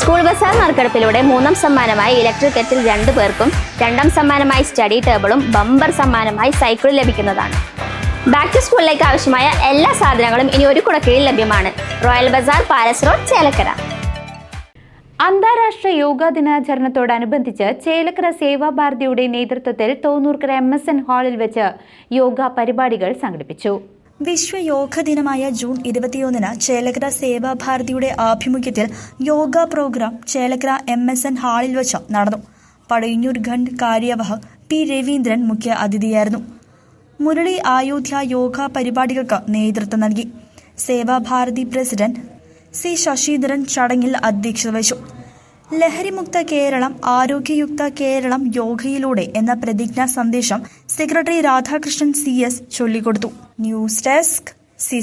School Bazar നറുക്കെടുപ്പിലൂടെ മൂന്നാം സമ്മാനമായി ഇലക്ട്രിക് കെറ്റിൽ രണ്ടു പേർക്കും രണ്ടാം സമ്മാനമായി സ്റ്റഡി ടേബിളും ബമ്പർ സമ്മാനമായി സൈക്കിളും ലഭിക്കുന്നതാണ്. ബാക്ക് ടു സ്കൂളിലേക്ക് ആവശ്യമായ എല്ലാ സാധനങ്ങളും ഇനി ഒരു കുടക്കീഴിൽ ലഭ്യമാണ്. Royal bazaar palace road Chelakkara. അന്താരാഷ്ട്ര യോഗാ ദിനാചരണത്തോടനുബന്ധിച്ച് ചേലക്കര സേവാഭാരതിയുടെ നേതൃത്വത്തിൽ തോന്നൂർക്കര എം എസ് എൻ ഹാളിൽ വെച്ച് യോഗ പരിപാടികൾ സംഘടിപ്പിച്ചു. വിശ്വ യോഗ ദിനമായ ജൂൺ ഇരുപത്തിയൊന്നിന് സേവാ സേവാഭാരതിയുടെ ആഭിമുഖ്യത്തിൽ yoga programme Chelakkara M S N ഹാളിൽ വെച്ച് നടന്നു. പടയന്നൂർ ഖണ്ഡ് കാര്യവഹ പി രവീന്ദ്രൻ മുഖ്യ അതിഥിയായിരുന്നു. മുരളി ആയോധ്യ യോഗ പരിപാടികൾക്ക് നേതൃത്വം നൽകി. സേവാഭാരതി പ്രസിഡന്റ് സി ശശിധരൻ ചടങ്ങിൽ അധ്യക്ഷത വഹിച്ചു. ലഹരിമുക്ത കേരളം ആരോഗ്യയുക്ത കേരളം യോഗയിലൂടെ എന്ന പ്രതിജ്ഞാ സന്ദേശം സെക്രട്ടറി രാധാകൃഷ്ണൻ സി എസ് ചൊല്ലിക്കൊടുത്തു. News desk C